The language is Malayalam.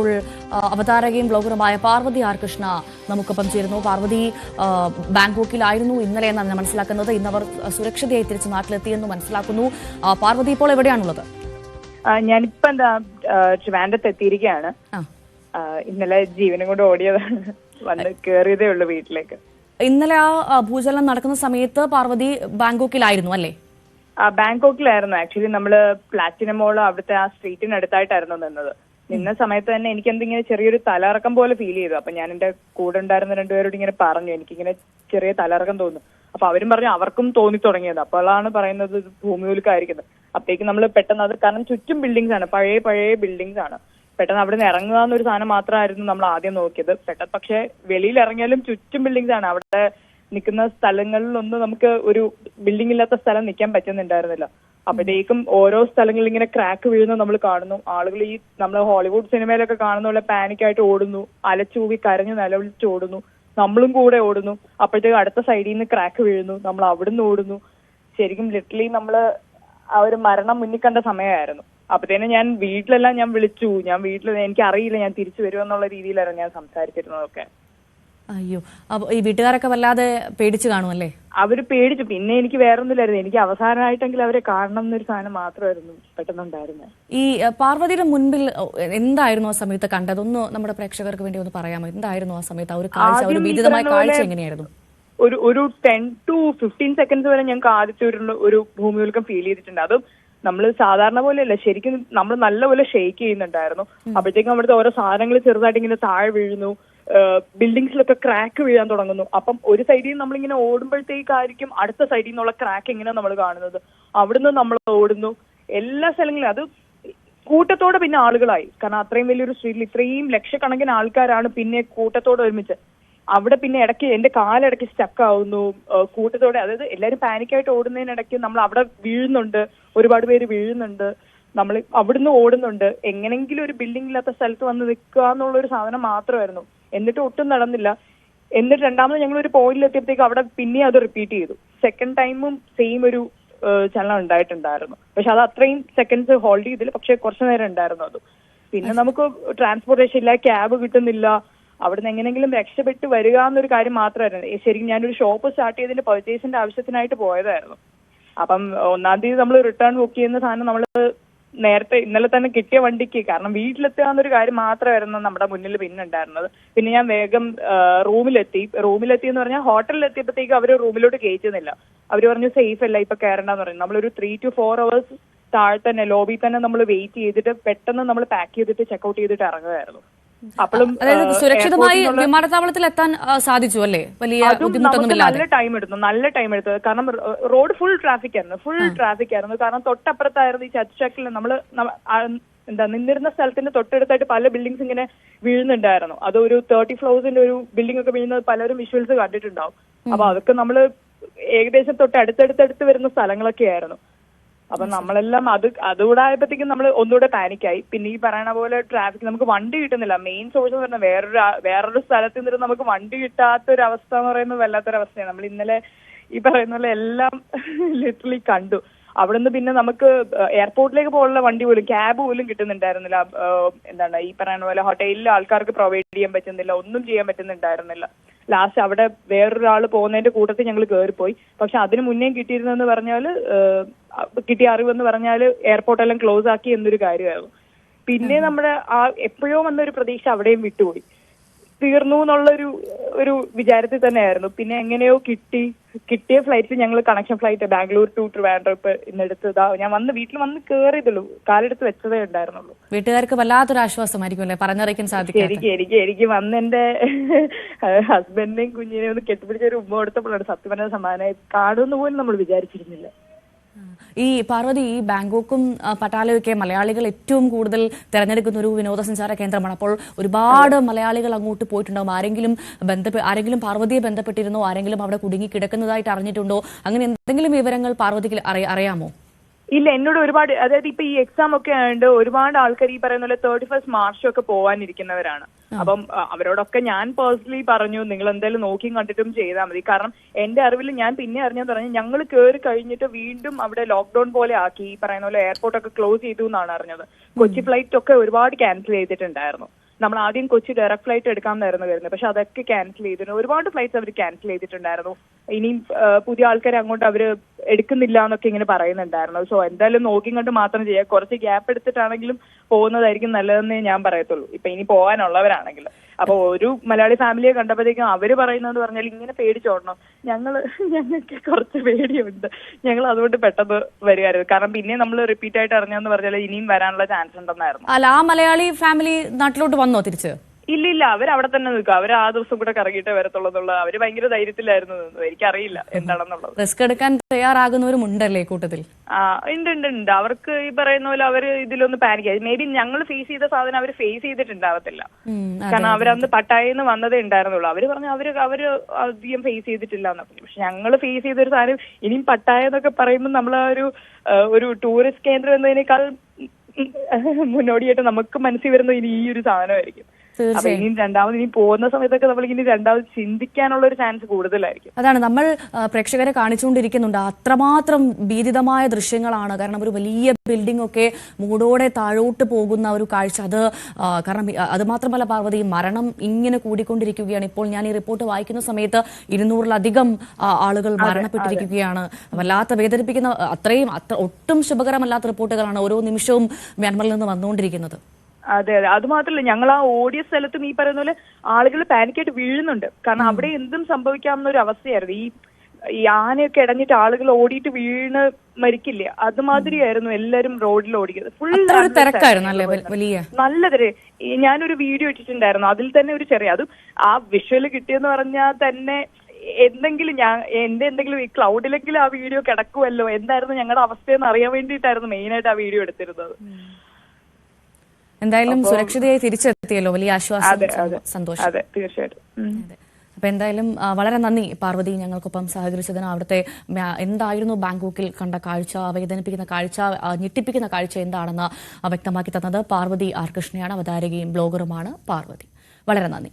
ഇപ്പോൾ അവതാരകയും ബ്ലോഗറുമായ പാർവതി ആർ കൃഷ്ണ നമുക്കൊപ്പം ചേരുന്നു. പാർവതി ബാങ്കോക്കിലായിരുന്നു ഇന്നലെ എന്നാണ് മനസ്സിലാക്കുന്നത്. ഇന്നവർ സുരക്ഷിതയായി തിരിച്ച് നാട്ടിലെത്തിയെന്ന് മനസ്സിലാക്കുന്നു. പാർവതി ഇപ്പോൾ എവിടെയാണുള്ളത്? ഞാനിപ്പോ എന്താ ട്രിവാൻഡത്ത് എത്തിയിരിക്കുകയാണ്. ഇന്നലെ ജീവനും കൊണ്ട് ഓടിയതാണ്. വന്ന് കേറിയതേ ഉള്ളൂ വീട്ടിലേക്ക്. ഇന്നലെ ആ ഭൂചലനം നടക്കുന്ന സമയത്ത് പാർവതി ബാങ്കോക്കിലായിരുന്നു അല്ലേ? ബാങ്കോക്കിലായിരുന്നു. ആക്ച്വലി നമ്മൾ പ്ലാറ്റിനം മോൾ അവിടുത്തെ ആ സ്ട്രീറ്റിനടുത്തായിട്ടായിരുന്നു നിന്നത്. നിന്ന സമയത്ത് തന്നെ എനിക്ക് എന്തിങ്ങനെ ചെറിയൊരു തലറക്കം പോലെ ഫീൽ ചെയ്തു. അപ്പൊ ഞാൻ എന്റെ കൂടെ ഉണ്ടായിരുന്ന രണ്ടുപേരോട് ഇങ്ങനെ പറഞ്ഞു. എനിക്കിങ്ങനെ ചെറിയ തലറക്കം തോന്നുന്നു. അപ്പൊ അവരും പറഞ്ഞു അവർക്കും തോന്നി തുടങ്ങിയത്. അപ്പോഴാണ് പറയുന്നത് ഭൂമി ഉൽക്കായിരിക്കുന്നത് അപ്പോഴേക്കും നമ്മൾ പെട്ടെന്ന് അത് കാരണം ചുറ്റും ബിൽഡിങ്സ് ആണ്. പഴയ പഴയ ബിൽഡിങ്സ് ആണ്. പെട്ടെന്ന് അവിടെ നിന്ന് ഇറങ്ങുക എന്നൊരു സാധനം മാത്രമായിരുന്നു നമ്മൾ ആദ്യം നോക്കിയത്. പെട്ടെന്ന് പക്ഷെ വെളിയിൽ ഇറങ്ങിയാലും ചുറ്റും ബിൽഡിങ്സ് ആണ്. അവിടെ നിൽക്കുന്ന സ്ഥലങ്ങളിലൊന്നും നമുക്ക് ഒരു ബിൽഡിംഗ് ഇല്ലാത്ത സ്ഥലം നിൽക്കാൻ പറ്റുന്നുണ്ടായിരുന്നില്ല. അപ്പോഴത്തേക്കും ഓരോ സ്ഥലങ്ങളിൽ ഇങ്ങനെ ക്രാക്ക് വീഴുന്നത് നമ്മൾ കാണുന്നു. ആളുകൾ ഈ നമ്മൾ ഹോളിവുഡ് സിനിമയിലൊക്കെ കാണുന്ന പോലെ പാനിക്കായിട്ട് ഓടുന്നു. അലച്ചൂവി കരഞ്ഞു നിലവിളിച്ച് ഓടുന്നു. നമ്മളും കൂടെ ഓടുന്നു. അപ്പോഴത്തേക്കും അടുത്ത സൈഡിൽ നിന്ന് ക്രാക്ക് വീഴുന്നു. നമ്മൾ അവിടുന്ന് ഓടുന്നു. ശരിക്കും ലിറ്ററലി നമ്മൾ ആ ഒരു മരണം മുന്നിൽ കണ്ട സമയമായിരുന്നു. അപ്പത്തേനും ഞാൻ വീട്ടിലെല്ലാം ഞാൻ വിളിച്ചു. ഞാൻ വീട്ടിൽ എനിക്ക് അറിയില്ല ഞാൻ തിരിച്ചു വരുമെന്നുള്ള രീതിയിലായിരുന്നു ഞാൻ സംസാരിച്ചിരുന്നതൊക്കെ. അയ്യോ. ഈ വീട്ടുകാരൊക്കെ വല്ലാതെ പേടിച്ചു കാണുമല്ലേ അവർ പേടിച്ചു. പിന്നെ എനിക്ക് വേറൊന്നുമില്ലായിരുന്നു എനിക്ക് അവസാനമായിട്ടെങ്കിലും അവരെ കാണണം എന്നൊരു സാധനം മാത്രമായിരുന്നു പെട്ടെന്നുണ്ടായിരുന്നത് ഈ പാർവതിയുടെ മുൻപിൽ എന്തായിരുന്നു ആ സമയത്ത് കണ്ടത്? ഒന്ന് നമ്മുടെ പ്രേക്ഷകർക്ക് വേണ്ടി ഒന്ന് പറയാമോ? എന്തായിരുന്നു ആ സമയത്ത്? ആ ഒരു കാഴ്ച ഒരു ഭീതിതമായ കാഴ്ച എങ്ങനെയായിരുന്നു? ഒരു ഒരു ടെൻ ടു ഫിഫ്റ്റീൻ സെക്കൻഡ്സ് വരെ ഞങ്ങൾക്ക് ആദ്യത്തെ ഒരു ഒരു ഭൂമിയൊലുക്കം ഫീൽ ചെയ്തിട്ടുണ്ട്. അതും നമ്മൾ സാധാരണ പോലെ അല്ല ശരിക്കും നമ്മൾ നല്ലപോലെ ഷെയ്ക്ക് ചെയ്യുന്നുണ്ടായിരുന്നു. അപ്പോഴത്തേക്കും അവിടുത്തെ ഓരോ സാധനങ്ങൾ ചെറുതായിട്ട് ഇങ്ങനെ താഴെ വീഴുന്നു. ബിൽഡിങ്സിലൊക്കെ ക്രാക്ക് വീഴാൻ തുടങ്ങുന്നു. അപ്പം ഒരു സൈഡിൽ നിന്ന് നമ്മളിങ്ങനെ ഓടുമ്പോഴത്തേക്കായിരിക്കും അടുത്ത സൈഡിൽ നിന്നുള്ള ക്രാക്ക് എങ്ങനെ നമ്മൾ കാണുന്നത്. അവിടുന്ന് നമ്മൾ ഓടുന്നു. എല്ലാ സ്ഥലങ്ങളിലും അത് കൂട്ടത്തോടെ പിന്നെ ആളുകളായി. കാരണം അത്രയും വലിയൊരു സ്ട്രീറ്റിൽ ഇത്രയും ലക്ഷക്കണക്കിന് ആൾക്കാരാണ് പിന്നെ കൂട്ടത്തോടെ ഒരുമിച്ച്. അവിടെ പിന്നെ ഇടയ്ക്ക് എന്റെ കാലിടയ്ക്ക് സ്റ്റക്ക് ആവുന്നു. കൂട്ടത്തോടെ അതായത് എല്ലാവരും പാനിക്കായിട്ട് ഓടുന്നതിനിടയ്ക്ക് നമ്മൾ അവിടെ വീഴുന്നുണ്ട്. ഒരുപാട് പേര് വീഴുന്നുണ്ട്. നമ്മൾ അവിടുന്ന് ഓടുന്നുണ്ട്. എങ്ങനെങ്കിലും ഒരു ബിൽഡിംഗ് ഇല്ലാത്ത സ്ഥലത്ത് വന്ന് നിൽക്കുക എന്നുള്ള ഒരു സാധനം മാത്രമായിരുന്നു. എന്നിട്ട് ഒട്ടും നടന്നില്ല. എന്നിട്ട് രണ്ടാമത് ഞങ്ങൾ ഒരു പോയിന്റിൽ എത്തിയപ്പോഴത്തേക്ക് അവിടെ പിന്നെ അത് റിപ്പീറ്റ് ചെയ്തു. സെക്കൻഡ് ടൈമും സെയിം ഒരു ചലനം ഉണ്ടായിട്ടുണ്ടായിരുന്നു. പക്ഷെ അത് അത്രയും സെക്കൻഡ്സ് ഹോൾഡ് ചെയ്തില്ല. പക്ഷെ കുറച്ചു നേരം ഉണ്ടായിരുന്നു അത്. പിന്നെ നമുക്ക് ട്രാൻസ്പോർട്ടേഷൻ ഇല്ല ക്യാബ് കിട്ടുന്നില്ല. അവിടുന്ന് എങ്ങനെങ്കിലും രക്ഷപ്പെട്ട് വരിക എന്നൊരു കാര്യം മാത്രമായിരുന്നു. ശരിക്കും ഞാനൊരു ഷോപ്പ് സ്റ്റാർട്ട് ചെയ്തതിന്റെ പർച്ചേസിന്റെ ആവശ്യത്തിനായിട്ട് പോയതായിരുന്നു. അപ്പം ഒന്നാം തീയതി നമ്മൾ റിട്ടേൺ ബുക്ക് ചെയ്യുന്ന സാധനം നമ്മൾ നേരത്തെ ഇന്നലെ തന്നെ കിട്ടിയ വണ്ടിക്ക്. കാരണം വീട്ടിലെത്തുക എന്നൊരു കാര്യം മാത്രമായിരുന്നു നമ്മുടെ മുന്നിൽ പിന്നെ ഉണ്ടായിരുന്നത് പിന്നെ ഞാൻ വേഗം റൂമിലെത്തി റൂമിലെത്തി. എന്ന് പറഞ്ഞാൽ ഹോട്ടലിൽ എത്തിയപ്പോഴത്തേക്ക് അവർ റൂമിലോട്ട് കയറ്റുന്നില്ല അവർ പറഞ്ഞു സേഫ് അല്ല ഇപ്പൊ കയറണ്ടെന്ന് പറഞ്ഞു. നമ്മളൊരു ത്രീ ടു ഫോർ അവേഴ്സ് താഴെ തന്നെ ലോബി തന്നെ നമ്മൾ വെയിറ്റ് ചെയ്തിട്ട് പെട്ടെന്ന് നമ്മൾ പാക്ക് ചെയ്തിട്ട് ചെക്ക്ഔട്ട് ചെയ്തിട്ട് ഇറങ്ങുമായിരുന്നു അപ്പോഴും അതായത് സുരക്ഷിതമായി വിമാനത്താവളത്തിൽ എത്താൻ സാധിച്ചു അല്ലേ? വലിയ നല്ല ടൈം എടുത്തു നല്ല ടൈം എടുത്തു. കാരണം റോഡ് ഫുൾ ട്രാഫിക് ആയിരുന്നു ഫുൾ ട്രാഫിക് ആയിരുന്നു. കാരണം തൊട്ടപ്പുറത്തായിരുന്നു ഈ ചർച്ചക്കിൽ നമ്മൾ എന്താ നിന്നിരുന്ന സ്ഥലത്തിന്റെ തൊട്ടടുത്തായിട്ട് പല ബിൽഡിങ്സ് ഇങ്ങനെ വീഴുന്നുണ്ടായിരുന്നു. അത് ഒരു തേർട്ടി ഫ്ലോഴ്സിന്റെ ഒരു ബിൽഡിംഗ് ഒക്കെ വീഴുന്നത് പലരും വിഷ്വൽസ് കണ്ടിട്ടുണ്ടാവും. അപ്പൊ അതൊക്കെ നമ്മൾ ഏകദേശം തൊട്ട് അടുത്തടുത്തടുത്ത് വരുന്ന സ്ഥലങ്ങളൊക്കെ ആയിരുന്നു. അപ്പൊ നമ്മളെല്ലാം അത് അതുകൂടെ ആയപ്പോഴത്തേക്കും നമ്മൾ ഒന്നുകൂടെ പാനിക്കായി പിന്നെ ഈ പറയണ പോലെ ട്രാഫിക് നമുക്ക് വണ്ടി കിട്ടുന്നില്ല. മെയിൻ സോഴ്സ് എന്ന് പറഞ്ഞാൽ വേറൊരു വേറൊരു സ്ഥലത്ത് നിന്നിട്ട് നമുക്ക് വണ്ടി കിട്ടാത്ത ഒരു അവസ്ഥ എന്ന് പറയുന്നത് വല്ലാത്തൊരവസ്ഥയാണ്. നമ്മൾ ഇന്നലെ ഈ പറയുന്ന പോലെ എല്ലാം ലിറ്ററലി കണ്ടു. അവിടുന്ന് പിന്നെ നമുക്ക് എയർപോർട്ടിലേക്ക് പോലുള്ള വണ്ടി പോലും ക്യാബ് പോലും കിട്ടുന്നുണ്ടായിരുന്നില്ല. എന്താണ് ഈ പറയുന്ന പോലെ ഹോട്ടലിൽ ആൾക്കാർക്ക് പ്രൊവൈഡ് ചെയ്യാൻ പറ്റുന്നില്ല. ഒന്നും ചെയ്യാൻ പറ്റുന്നുണ്ടായിരുന്നില്ല. ലാസ്റ്റ് അവിടെ വേറൊരാൾ പോകുന്നതിന്റെ കൂട്ടത്തിൽ ഞങ്ങൾ കയറിപ്പോയി പക്ഷെ അതിന് മുന്നേ കിട്ടിയിരുന്നെന്ന് പറഞ്ഞാൽ കിട്ടിയ അറിവെന്ന് പറഞ്ഞാൽ എയർപോർട്ട് എല്ലാം ക്ലോസ് ആക്കി എന്നൊരു കാര്യമായിരുന്നു. പിന്നെ നമ്മുടെ ആ എപ്പോഴോ വന്ന ഒരു പ്രതീക്ഷ അവിടെയും വിട്ടുപോയി. തീർന്നു എന്നുള്ളൊരു ഒരു വിചാരത്തിൽ തന്നെയായിരുന്നു. പിന്നെ എങ്ങനെയോ കിട്ടി കിട്ടിയ ഫ്ലൈറ്റ് ഞങ്ങൾ connection flight Bangalore to Trivandrum ഇപ്പൊ ഇന്നെടുത്തതാ ഞാൻ വന്ന് വീട്ടിൽ വന്ന് കയറിയതുള്ളൂ കാലെടുത്ത് വെച്ചതേ ഉണ്ടായിരുന്നുള്ളൂ. വീട്ടുകാർക്ക് വല്ലാത്തൊരു ആശ്വാസമായിരിക്കും അല്ലേ? പറഞ്ഞറിയിക്കാൻ സാധിക്കും എനിക്ക് എനിക്ക് എനിക്ക് വന്ന് എന്റെ ഹസ്ബൻഡിനെയും കുഞ്ഞിനെയും ഒന്ന് കെട്ടിപ്പിടിച്ച ഒരു ഉമ്മ കൊടുത്തപ്പോഴാണ് സത്യം പറഞ്ഞ സമാനമായി കാണുമെന്ന് പോലും നമ്മൾ വിചാരിച്ചിരുന്നില്ല. ഈ പാർവതി ഈ ബാങ്കോക്കും പട്ടാലയൊക്കെ മലയാളികൾ ഏറ്റവും കൂടുതൽ തിരഞ്ഞെടുക്കുന്ന ഒരു വിനോദസഞ്ചാര കേന്ദ്രമാണ്. അപ്പോൾ ഒരുപാട് മലയാളികൾ അങ്ങോട്ട് പോയിട്ടുണ്ടാവും. ആരെങ്കിലും ബന്ധപ്പെ ആരെങ്കിലും പാർവതിയെ ബന്ധപ്പെട്ടിരുന്നോ ആരെങ്കിലും അവിടെ കുടുങ്ങി കിടക്കുന്നതായിട്ട് അറിഞ്ഞിട്ടുണ്ടോ? അങ്ങനെ എന്തെങ്കിലും വിവരങ്ങൾ പാർവതിക്ക് അറിയ- അറിയാമോ? ഇല്ല എന്നോട് ഒരുപാട് അതായത് ഇപ്പൊ ഈ എക്സാം ഒക്കെ ആയതുകൊണ്ട് ഒരുപാട് ആൾക്കാർ ഈ പറയുന്ന പോലെ തേർട്ടി ഫസ്റ്റ് മാർച്ച് ഒക്കെ പോവാനിരിക്കുന്നവരാണ്. അപ്പം അവരോടൊക്കെ ഞാൻ പേഴ്സണലി പറഞ്ഞു നിങ്ങൾ എന്തായാലും നോക്കിയും കണ്ടിട്ടും ചെയ്താൽ മതി. കാരണം എന്റെ അറിവിൽ ഞാൻ പിന്നെ അറിഞ്ഞാൽ പറഞ്ഞു ഞങ്ങൾ കയറി കഴിഞ്ഞിട്ട് വീണ്ടും അവിടെ ലോക്ക്ഡൌൺ പോലെ ആക്കി ഈ പറയുന്ന പോലെ എയർപോർട്ട് ഒക്കെ ക്ലോസ് ചെയ്തു എന്നാണ് അറിഞ്ഞത്. കൊച്ചി ഫ്ലൈറ്റ് ഒക്കെ ഒരുപാട് ക്യാൻസൽ ചെയ്തിട്ടുണ്ടായിരുന്നു. നമ്മൾ ആദ്യം കൊച്ചി ഡയറക്ട് ഫ്ലൈറ്റ് എടുക്കാമെന്നായിരുന്നു വരുന്നത്. പക്ഷെ അതൊക്കെ ക്യാൻസൽ ചെയ്തിരുന്നു. ഒരുപാട് ഫ്ലൈറ്റ്സ് അവർ ക്യാൻസൽ ചെയ്തിട്ടുണ്ടായിരുന്നു. ഇനിയും പുതിയ ആൾക്കാർ അങ്ങോട്ട് അവർ എടുക്കുന്നില്ല എന്നൊക്കെ ഇങ്ങനെ പറയുന്നുണ്ടായിരുന്നു. സോ എന്തായാലും നോക്കി കണ്ട് മാത്രം ചെയ്യുക കുറച്ച് ഗ്യാപ്പ് എടുത്തിട്ടാണെങ്കിലും പോകുന്നതായിരിക്കും നല്ലതെന്ന് ഞാൻ പറയത്തുള്ളൂ. ഇപ്പൊ ഇനി പോകാനുള്ളവരാണെങ്കിൽ. അപ്പൊ ഒരു മലയാളി ഫാമിലിയെ കണ്ടപ്പോഴത്തേക്കും അവർ പറയുന്നത് പറഞ്ഞാൽ ഇങ്ങനെ പേടിച്ചോടണം. ഞങ്ങൾ ഞങ്ങൾക്ക് കുറച്ച് പേടിയുണ്ട്. ഞങ്ങൾ അതുകൊണ്ട് പെട്ടെന്ന് വരികയായിരുന്നു. കാരണം പിന്നെ നമ്മൾ റിപ്പീറ്റ് ആയിട്ട് ഇറങ്ങിയെന്ന് പറഞ്ഞാൽ ഇനിയും വരാനുള്ള ചാൻസ് ഉണ്ടെന്നായിരുന്നു. അല്ല ആ മലയാളി ഫാമിലി നാട്ടിലോട്ട് വന്നോ തിരിച്ച്? ഇല്ല ഇല്ല അവർ അവിടെ തന്നെ നിൽക്കും. അവർ ആ ദിവസം കൂടെ കറങ്ങിയിട്ടേ വരത്തുള്ളൂ അവർ ഭയങ്കര ധൈര്യത്തിലായിരുന്നു എനിക്കറിയില്ല എന്താണെന്നുള്ളത്. റിസ്ക് എടുക്കാൻ തയ്യാറാകുന്നവരും ഉണ്ടല്ലേ കൂട്ടത്തിൽ? ആ ഉണ്ട് ഉണ്ട് ഉണ്ട്. അവർക്ക് ഈ പറയുന്ന പോലെ അവർ ഇതിലൊന്ന് പാനിക് മേ ബി ഞങ്ങൾ ഫേസ് ചെയ്ത സാധനം അവർ ഫേസ് ചെയ്തിട്ടുണ്ടാവത്തില്ല. കാരണം അവരന്ന് പട്ടായെന്ന് വന്നതേ ഉണ്ടായിരുന്നുള്ളൂ. അവർ പറഞ്ഞു അവർ അവർ അധികം ഫേസ് ചെയ്തിട്ടില്ല എന്നൊക്കെ പക്ഷെ ഞങ്ങൾ ഫേസ് ചെയ്ത ഒരു സാധനം ഇനിയും പട്ടായ എന്നൊക്കെ പറയുമ്പോൾ നമ്മൾ ആ ഒരു ഒരു ടൂറിസ്റ്റ് കേന്ദ്രം എന്നതിനേക്കാൾ മുന്നോടിയായിട്ട് നമുക്ക് മനസ്സിൽ വരുന്നത് ഈ ഒരു സാധനമായിരിക്കും. അപ്പൊ ഇനി രണ്ടാമത് ഇനി പോകുന്ന സമയത്തൊക്കെ നമ്മൾ ഇനി രണ്ടാമത് ചിന്തിക്കാനുള്ള ഒരു ചാൻസ് കൂടുതലായിരിക്കും. അതാണ് നമ്മൾ പ്രേക്ഷകരെ കാണിച്ചുകൊണ്ടിരിക്കുന്നുണ്ട്. അത്രമാത്രം ഭീതിതമായ ദൃശ്യങ്ങളാണ്. കാരണം ഒരു വലിയ ബിൽഡിംഗ് ഒക്കെ മൂടോടെ താഴോട്ട് പോകുന്ന ഒരു കാഴ്ച. അത് കാരണം അത് മാത്രമല്ല പാർവതി മരണം ഇങ്ങനെ കൂടിക്കൊണ്ടിരിക്കുകയാണ്. ഇപ്പോൾ ഞാൻ ഈ റിപ്പോർട്ട് വായിക്കുന്ന സമയത്ത് ഇരുന്നൂറിലധികം ആളുകൾ മരണപ്പെട്ടിരിക്കുകയാണ്. വല്ലാത്ത വേദനിപ്പിക്കുന്ന അത്രയും അത്ര ഒട്ടും ശുഭകരമല്ലാത്ത റിപ്പോർട്ടുകളാണ് ഓരോ നിമിഷവും മ്യാൻമറിൽ നിന്ന് വന്നുകൊണ്ടിരിക്കുന്നത്. അതെ അതെ. അത് മാത്രമല്ല ഞങ്ങൾ ആ ഓടിയ സ്ഥലത്തും ഈ പറയുന്ന പോലെ ആളുകൾ പാനിക്കായിട്ട് വീഴുന്നുണ്ട്. കാരണം അവിടെ എന്തും സംഭവിക്കാവുന്ന ഒരു അവസ്ഥയായിരുന്നു. ഈ ആനയൊക്കെ ഇടഞ്ഞിട്ട് ആളുകൾ ഓടിയിട്ട് വീണ് മരിക്കില്ലേ? അതുമാതിരിയായിരുന്നു എല്ലാരും റോഡിൽ ഓടിക്കുന്നത്. ഫുൾ തിരക്കായിരുന്നു നല്ല ഞാനൊരു വീഡിയോ ഇട്ടിട്ടുണ്ടായിരുന്നു. അതിൽ തന്നെ ഒരു ചെറിയ അതും ആ വിഷ്വൽ കിട്ടിയെന്ന് പറഞ്ഞാൽ തന്നെ എന്തെങ്കിലും ഞാൻ എന്റെ എന്തെങ്കിലും ഈ ക്ലൗഡിലെങ്കിലും ആ വീഡിയോ കിടക്കുമല്ലോ എന്തായിരുന്നു ഞങ്ങളുടെ അവസ്ഥയെന്ന് അറിയാൻ വേണ്ടിയിട്ടായിരുന്നു മെയിനായിട്ട് ആ വീഡിയോ എടുത്തിരുന്നത്. എന്തായാലും സുരക്ഷിതയായി തിരിച്ചെത്തിയല്ലോ. വലിയ ആശ്വാസം സന്തോഷം. അതെ തീർച്ചയായിട്ടും. അപ്പൊ എന്തായാലും വളരെ നന്ദി പാർവതി ഞങ്ങൾക്കൊപ്പം സഹകരിച്ചതിന്. അവിടുത്തെ എന്തായിരുന്നു ബാങ്കോക്കിൽ കണ്ട കാഴ്ച വേദനിപ്പിക്കുന്ന കാഴ്ച ഞെട്ടിപ്പിക്കുന്ന കാഴ്ച എന്താണെന്ന് വ്യക്തമാക്കി തന്നത് പാർവതി ആർ കൃഷ്ണയാണ്. അവതാരകയും ബ്ലോഗറുമാണ് പാർവതി. വളരെ നന്ദി.